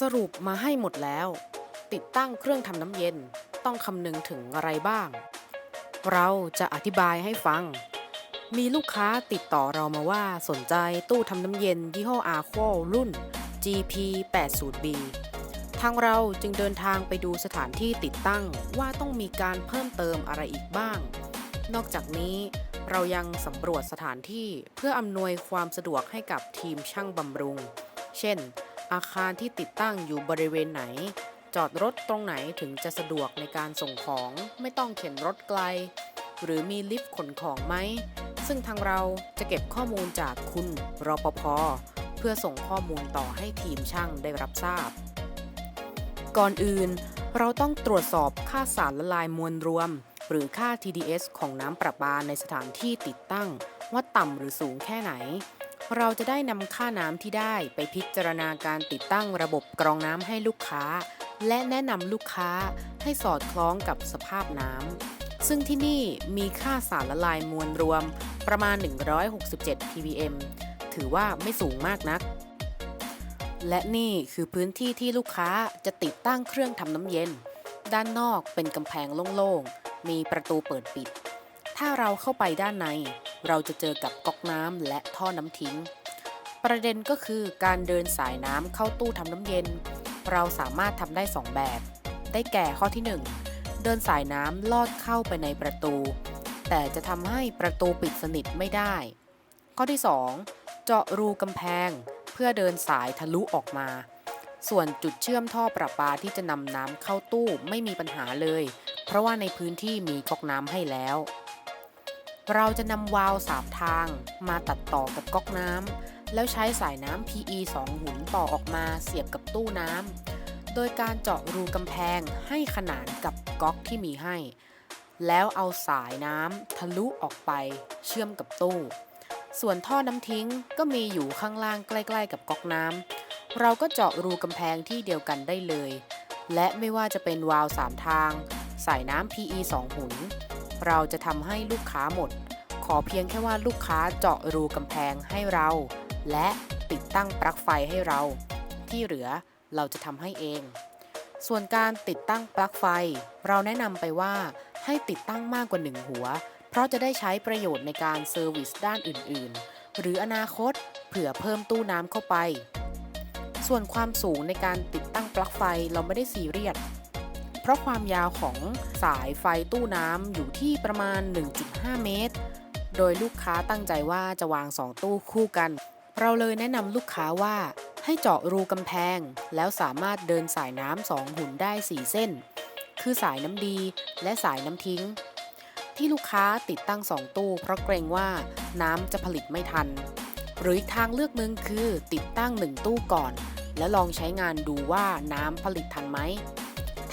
สรุปมาให้หมดแล้ว ติดตั้งเครื่องทำน้ำเย็นต้องคำนึงถึงอะไรบ้าง เราจะอธิบายให้ฟัง มีลูกค้าติดต่อเรามาว่าสนใจตู้ทำน้ำเย็นยี่ห้อ a q u a รุ่น GP 8 0 B ทางเราจึงเดินทางไปดูสถานที่ติดตั้งว่าต้องมีการเพิ่มเติมอะไรอีกบ้าง นอกจากนี้เรายังสำรวจสถานที่เพื่ออำนวยความสะดวกให้กับทีมช่างบำรุง เช่น อาคารที่ติดตั้งอยู่บริเวณไหน จอดรถตรงไหนถึงจะสะดวกในการส่งของไม่ต้องเข็นรถไกล หรือมีลิฟต์ขนของไหม ซึ่งทางเราจะเก็บข้อมูลจากคุณรปภเพื่อส่งข้อมูลต่อให้ทีมช่างได้รับทราบ ก่อนอื่น เราต้องตรวจสอบค่าสารละลายมวลรวม หรือค่า TDS ของน้ำประปาในสถานที่ติดตั้ง ว่าต่ำหรือสูงแค่ไหน เราจะได้นำค่าน้ำที่ได้ไปพิจารณาการติดตั้งระบบกรองน้ำให้ลูกค้า และแนะนำลูกค้าให้สอดคล้องกับสภาพน้ำ ซึ่งที่นี่มีค่าสารละลายมวลรวมประมาณ 167 ppm ถือว่าไม่สูงมากนัก และนี่คือพื้นที่ที่ลูกค้าจะติดตั้งเครื่องทำน้ำเย็น ด้านนอกเป็นกำแพงโล่งๆ มีประตูเปิดปิด ถ้าเราเข้าไปด้านใน เราจะเจอกับก๊อกน้ำและท่อน้ำทิ้ง ประเด็นก็คือการเดินสายน้ำเข้าตู้ทำน้ำเย็น เราสามารถทำได้ 2 แบบ ได้แก่ข้อที่ 1 เดินสายน้ำลอดเข้าไปในประตู แต่จะทำให้ประตูปิดสนิทไม่ได้ ข้อที่ 2 เจาะรูกำแพง เพื่อเดินสายทะลุออกมา ส่วนจุดเชื่อมท่อประปาที่จะนำน้ำเข้าตู้ไม่มีปัญหาเลย เพราะว่าในพื้นที่มีก๊อกน้ำให้แล้ว เราจะนำวาล์วสามทางมาตัดต่อกับก๊อกน้ำแล้วใช้สายน้ำ PE 2 หุ่นต่อออกมาเสียบกับตู้น้ำโดยการเจาะรูกำแพงให้ขนานกับก๊อกที่มีให้ แล้วเอาสายน้ำทะลุออกไปเชื่อมกับตู้ ส่วนท่อน้ำทิ้งก็มีอยู่ข้างล่างใกล้ ๆ กับก๊อกน้ำเราก็เจาะรูกำแพงที่เดียวกันได้เลย และไม่ว่าจะเป็นวาล์วสามทาง สายน้ำ PE 2 หุ่น เราจะทำให้ลูกค้าหมด ขอเพียงแค่ว่าลูกค้าเจาะรูกำแพงให้เรา และติดตั้งปลั๊กไฟให้เรา ที่เหลือเราจะทำให้เอง ส่วนการติดตั้งปลั๊กไฟ เราแนะนำไปว่าให้ติดตั้งมากกว่า1หัว เพราะจะได้ใช้ประโยชน์ในการเซอร์วิสด้านอื่น ๆ หรืออนาคตเผื่อเพิ่มตู้น้ำเข้าไป ส่วนความสูงในการติดตั้งปลั๊กไฟเราไม่ได้ซีเรียส ราะความยาวของสายไฟตู้น้ำอยู่ที่ประมาณ 1.5 เมตร โดยลูกค้าตั้งใจว่าจะวาง 2 ตู้คู่กัน เราเลยแนะนำลูกค้าว่าให้เจาะรูกำแพง แล้วสามารถเดินสายน้ำสองหุ่นได้ 4 เส้น คือสายน้ำดีและสายน้ำทิ้ง ที่ลูกค้าติดตั้ง 2 ตู้ เพราะเกรงว่าน้ำจะผลิตไม่ทัน หรืออีกทางเลือกหนึ่งคือติดตั้ง 1 ตู้ก่อน แล้วลองใช้งานดูว่าน้ำผลิตทันไหม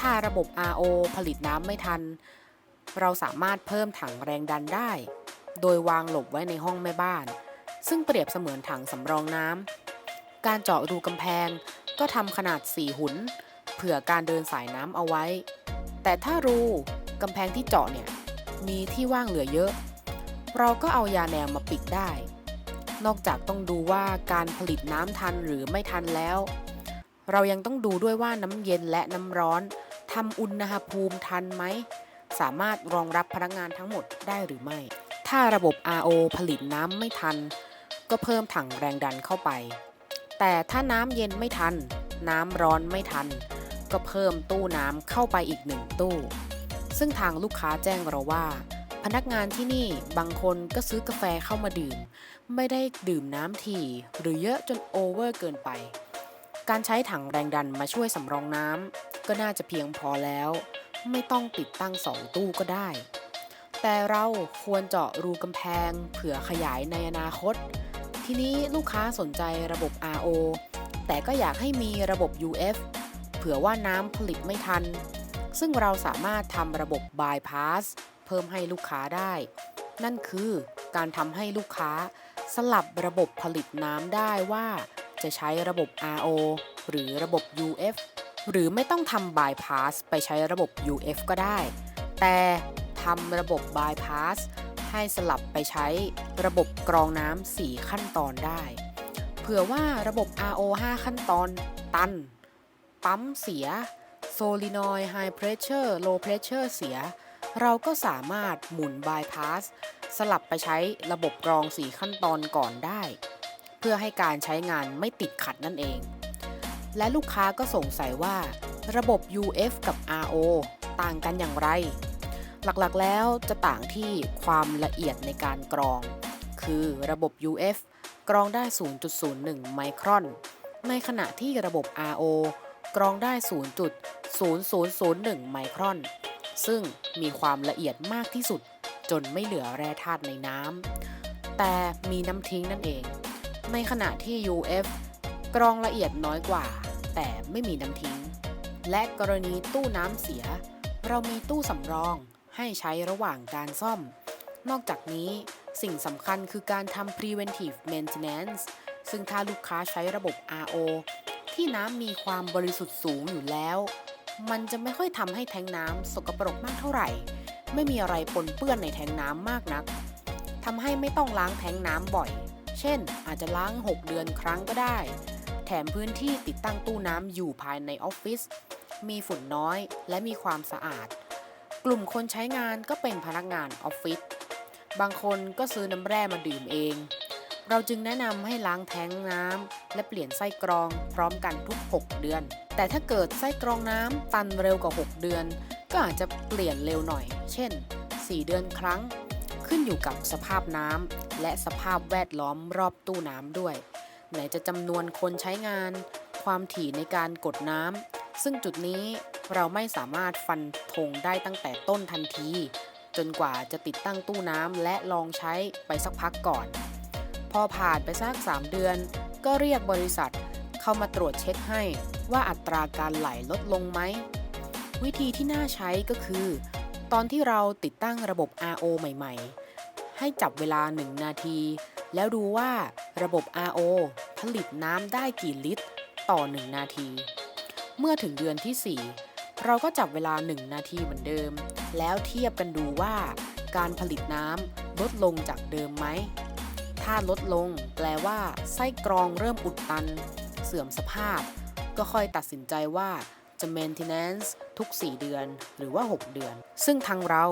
ถ้าระบบ RO ผลิตน้ำไม่ทัน เราสามารถเพิ่มถังแรงดันได้ โดยวางหลบไว้ในห้องแม่บ้าน ซึ่งเปรียบเสมือนถังสำรองน้ำ การเจาะรูกำแพงก็ทำขนาด 4 หุน เผื่อการเดินสายน้ำเอาไว้ แต่ถ้ารูกำแพงที่เจาะเนี่ยมีที่ว่างเหลือเยอะ เราก็เอายาแนวมาปิดได้ นอกจากต้องดูว่าการผลิตน้ำทันหรือไม่ทันแล้ว เรายังต้องดูด้วยว่าน้ำเย็นและน้ำร้อน ทำอุณหภูมิทันไหม สามารถรองรับพนักงานทั้งหมดได้หรือไม่ ถ้าระบบ RO ผลิตน้ำไม่ทัน ก็เพิ่มถังแรงดันเข้าไป แต่ถ้าน้ำเย็นไม่ทัน น้ำร้อนไม่ทัน ก็เพิ่มตู้น้ำเข้าไปอีกหนึ่งตู้ ซึ่งทางลูกค้าแจ้งเราว่า พนักงานที่นี่บางคนก็ซื้อกาแฟเข้ามาดื่ม ไม่ได้ดื่มน้ำถี่หรือเยอะจนโอเวอร์เกินไปการใช้ถังแรงดันมาช่วยสำรองน้ำ ก็น่าจะเพียงพอแล้ว ไม่ต้องติดตั้งสองตู้ก็ได้ แต่เราควรเจาะรูกำแพง เผื่อขยายในอนาคต ทีนี้ลูกค้าสนใจระบบ RO แต่ก็อยากให้มีระบบ UF เผื่อว่าน้ำผลิตไม่ทัน ซึ่งเราสามารถทำระบบ Bypass เพิ่มให้ลูกค้าได้ นั่นคือการทำให้ลูกค้าสลับระบบผลิตน้ำได้ว่า จะใช้ระบบ RO หรือระบบ UF หรือไม่ต้องทำ Bypass ไปใช้ระบบ UF ก็ได้ แต่ทำระบบ Bypass ให้สลับไปใช้ระบบกรองน้ำ4ขั้นตอนได้ เผื่อว่าระบบ RO 5 ขั้นตอนตัน ปั๊มเสียโซลินอย High Pressure Low Pressure เสีย เราก็สามารถหมุนบายพาสสลับไปใช้ระบบกรอง 4 ขั้นตอนก่อนได้ เพื่อให้การใช้งานไม่ติดขัดนั่นเอง และลูกค้าก็สงสัยว่าระบบ UF กับ RO ต่างกันอย่างไร หลักๆแล้วจะต่างที่ความละเอียดในการกรอง คือระบบ UF กรองได้ 0.01 ไมครอน ในขณะที่ระบบ RO กรองได้ 0.0001 ไมครอน ซึ่งมีความละเอียดมากที่สุด จนไม่เหลือแร่ธาตุในน้ำ แต่มีน้ำทิ้งนั่นเอง ในขณะที่ UF กรองละเอียดน้อยกว่า แต่ไม่มีน้ำทิ้ง และกรณีตู้น้ำเสีย เรามีตู้สำรองให้ใช้ระหว่างการซ่อม นอกจากนี้สิ่งสำคัญคือการทำ preventive maintenance ซึ่งถ้าลูกค้าใช้ระบบ RO ที่น้ำมีความบริสุทธิ์สูงอยู่แล้ว มันจะไม่ค่อยทำให้แทงน้ำสกปรกมากเท่าไหร่ ไม่มีอะไรปนเปื้อนในแทงน้ำมากนักทำให้ไม่ต้องล้างแทงน้ำบ่อย เช่น อาจจะล้าง 6 เดือนครั้งก็ได้ แถมพื้นที่ติดตั้งตู้น้ำอยู่ภายในออฟฟิศ มีฝุ่นน้อยและมีความสะอาด กลุ่มคนใช้งานก็เป็นพนักงานออฟฟิศ บางคนก็ซื้อน้ำแร่มาดื่มเอง เราจึงแนะนำให้ล้างแท้งน้ำและเปลี่ยนไส้กรองพร้อมกันทุก 6 เดือน แต่ถ้าเกิดไส้กรองน้ำตันเร็วกว่า 6 เดือน ก็อาจจะเปลี่ยนเร็วหน่อย เช่น 4 เดือนครั้ง ขึ้นอยู่กับสภาพน้ำและสภาพแวดล้อมรอบตู้น้ำด้วย ไหนจะจำนวนคนใช้งาน ความถี่ในการกดน้ำซึ่งจุดนี้เราไม่สามารถฟันธงได้ตั้งแต่ต้นทันที จนกว่าจะติดตั้งตู้น้ำและลองใช้ไปสักพักก่อน พอผ่านไปสัก 3 เดือน ก็เรียกบริษัทเข้ามาตรวจเช็คให้ว่าอัตราการไหลลดลงไหม วิธีที่น่าใช้ก็คือ ตอนที่เราติดตั้งระบบ RO ใหม่ ๆ ให้จับเวลา 1 นาที แล้วดูว่าระบบ RO ผลิตน้ำได้กี่ลิตร ต่อ 1 นาที เมื่อถึงเดือนที่ 4 เราก็จับเวลา 1 นาทีเหมือนเดิม แล้วเทียบกันดูว่า การผลิตน้ำลดลงจากเดิมไหม ถ้าลดลงแปลว่า ไส้กรองเริ่มอุดตัน เสื่อมสภาพ ก็ค่อยตัดสินใจว่าจะ maintenance ทุก 4 เดือนหรือว่า 6 เดือน ซึ่งทางเรา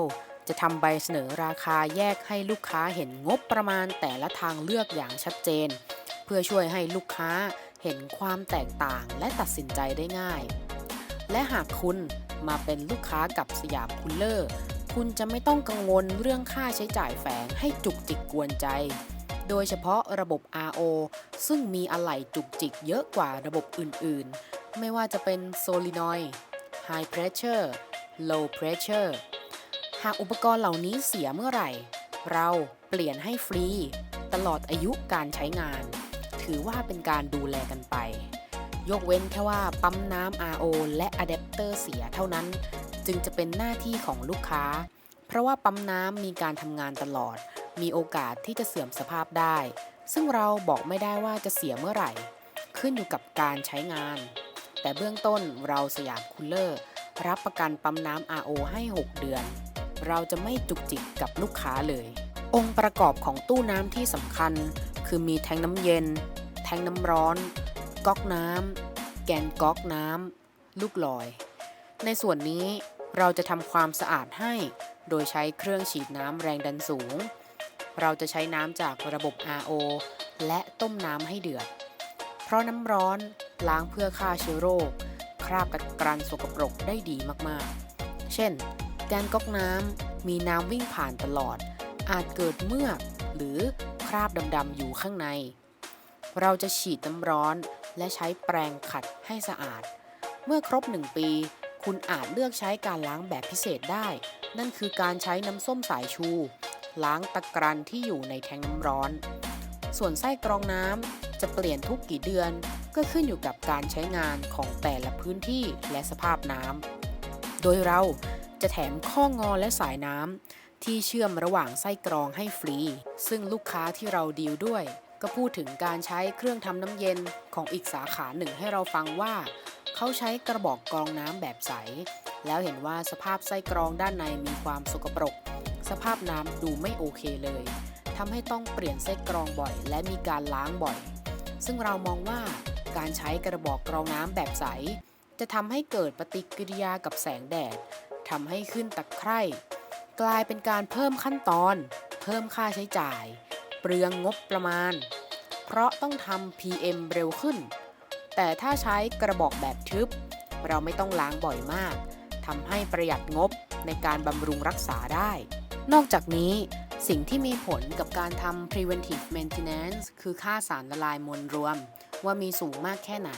จะทำใบเสนอราคาแยกให้ลูกค้าเห็นงบประมาณแต่ละทางเลือกอย่างชัดเจน เพื่อช่วยให้ลูกค้าเห็นความแตกต่างและตัดสินใจได้ง่าย และหากคุณมาเป็นลูกค้ากับสยามคูลเลอร์ คุณจะไม่ต้องกังวลเรื่องค่าใช้จ่ายแฝงให้จุกจิกกวนใจ โดยเฉพาะระบบ RO ซึ่งมีอะไหล่จุกจิกเยอะกว่าระบบอื่นๆ ไม่ว่าจะเป็น Solenoid High Pressure Low Pressure หากอุปกรณ์เหล่านี้เสียเมื่อไหร่ เราเปลี่ยนให้ฟรี ตลอดอายุการใช้งาน ถือว่าเป็นการดูแลกันไป ยกเว้นแค่ว่าปั๊มน้ำ RO และอะแดปเตอร์เสียเท่านั้น จึงจะเป็นหน้าที่ของลูกค้า เพราะว่าปั๊มน้ำมีการทำงานตลอด มีโอกาสที่จะเสื่อมสภาพได้ ซึ่งเราบอกไม่ได้ว่าจะเสียเมื่อไหร่ ขึ้นอยู่กับการใช้งาน แต่เบื้องต้นเราสยามคูลเลอร์รับประกันปั๊มน้ำ RO ให้ 6 เดือน เราจะไม่จุกจิกกับลูกค้าเลย องค์ประกอบของตู้น้ำที่สำคัญ คือมีแทงน้ำเย็น แทงน้ำร้อน ก๊อกน้ำแกนก๊อกน้ำลูกลอย ในส่วนนี้เราจะทำความสะอาดให้ โดยใช้เครื่องฉีดน้ำแรงดันสูง เราจะใช้น้ำจากระบบ RO และต้มน้ำให้เดือด เพราะน้ำร้อนล้างเพื่อฆ่าเชื้อโรค คราบกัดกรันสกปรกได้ดีมากๆ เช่น แกนก๊อกน้ำมีน้ำวิ่งผ่านตลอด อาจเกิดเมือกหรือคราบดำๆอยู่ข้างใน เราจะฉีดน้ำร้อนและใช้แปรงขัดให้สะอาด เมื่อครบ 1 ปี คุณอาจเลือกใช้การล้างแบบพิเศษได้ นั่นคือการใช้น้ำส้มสายชู ล้างตะกรันที่อยู่ในแทงน้ำร้อน ส่วนไส้กรองน้ำจะเปลี่ยนทุกกี่เดือน ก็ขึ้นอยู่กับการใช้งานของแต่ละพื้นที่และสภาพน้ำโดยเราจะแถมข้องอและสายน้ำที่เชื่อมระหว่างไส้กรองให้ฟรี ซึ่งลูกค้าที่เราดีลด้วย ก็พูดถึงการใช้เครื่องทำน้ำเย็นของอีกสาขาหนึ่งให้เราฟังว่า เขาใช้กระบอกกรองน้ำแบบใส แล้วเห็นว่าสภาพไส้กรองด้านในมีความสกปรก สภาพน้ำดูไม่โอเคเลยทำให้ต้องเปลี่ยนไส้กรองบ่อย และมีการล้างบ่อย ซึ่งเรามองว่าการใช้กระบอกกรองน้ำแบบใส จะทำให้เกิดปฏิกิริยากับแสงแดดทำให้ขึ้นตะไคร่กลายเป็นการเพิ่มขั้นตอน เพิ่มค่าใช้จ่าย เปลืองงบประมาณ เพราะต้องทำ PM เร็วขึ้น แต่ถ้าใช้กระบอกแบบทึบ เราไม่ต้องล้างบ่อยมากทำให้ประหยัดงบในการบำรุงรักษาได้ นอกจากนี้สิ่งที่มีผลกับการทำ preventive maintenance คือค่าสารละลายมวลรวม ว่ามีสูงมากแค่ไหน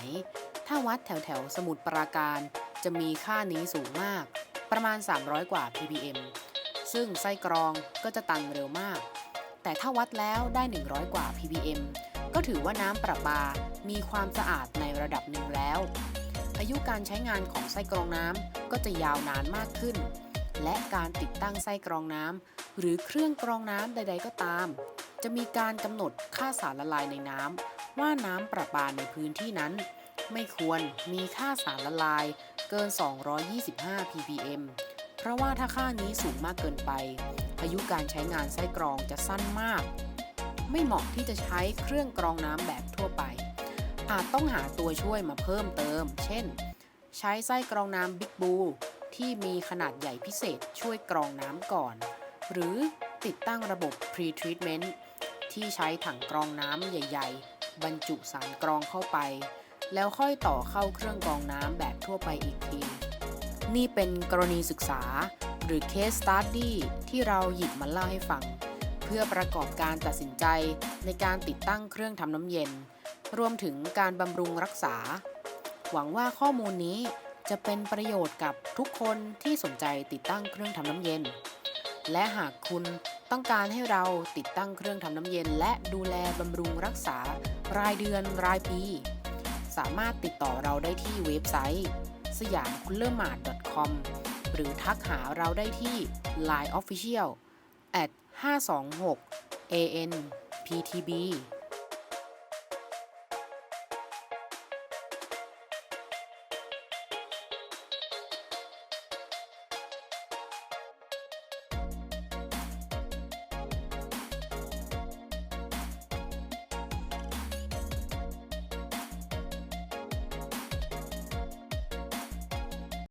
ถ้าวัดแถวแถวสมุทรปราการจะมีค่านี้สูงมาก ประมาณ 300 กว่า ppm ซึ่งไส้กรองก็จะตันเร็วมาก แต่ถ้าวัดแล้วได้ 100 กว่า ppm ก็ถือว่าน้ำประปา มีความสะอาดในระดับหนึ่งแล้ว อายุการใช้งานของไส้กรองน้ำก็จะยาวนานมากขึ้น และการติดตั้งไส้กรองน้ำหรือเครื่องกรองน้ำใด ๆ ก็ตาม จะมีการกำหนดค่าสารละลายในน้ำว่าน้ำประปาในพื้นที่นั้น ไม่ควรมีค่าสารละลายเกิน 225 ppm เพราะว่าถ้าค่านี้สูงมากเกินไป อายุการใช้งานไส้กรองจะสั้นมาก ไม่เหมาะที่จะใช้เครื่องกรองน้ำแบบทั่วไป อาจต้องหาตัวช่วยมาเพิ่มเติม เช่น ใช้ไส้กรองน้ำบิ๊กบูที่มีขนาดใหญ่พิเศษช่วยกรองน้ำก่อน หรือติดตั้งระบบ pre-treatment ที่ใช้ถังกรองน้ำใหญ่ ๆ บรรจุสารกรองเข้าไป แล้วค่อยต่อเข้าเครื่องกรองน้ำแบบทั่วไปอีกที นี่เป็นกรณีศึกษา หรือ case study ที่เราหยิบมาเล่าให้ฟัง เพื่อประกอบการตัดสินใจในการติดตั้งเครื่องทำน้ำเย็น รวมถึงการบำรุงรักษา หวังว่าข้อมูลนี้จะเป็นประโยชน์กับทุกคนที่สนใจติดตั้งเครื่องทำน้ำเย็น และหากคุณต้องการให้เราติดตั้งเครื่องทำน้ำเย็น และดูแลบำรุงรักษารายเดือนรายปี สามารถติดต่อเราได้ที่เว็บไซต์ สยามคุลเลอร์มาร์ .com หรือทักหาเราได้ที่ Line Official at 526 AN PTB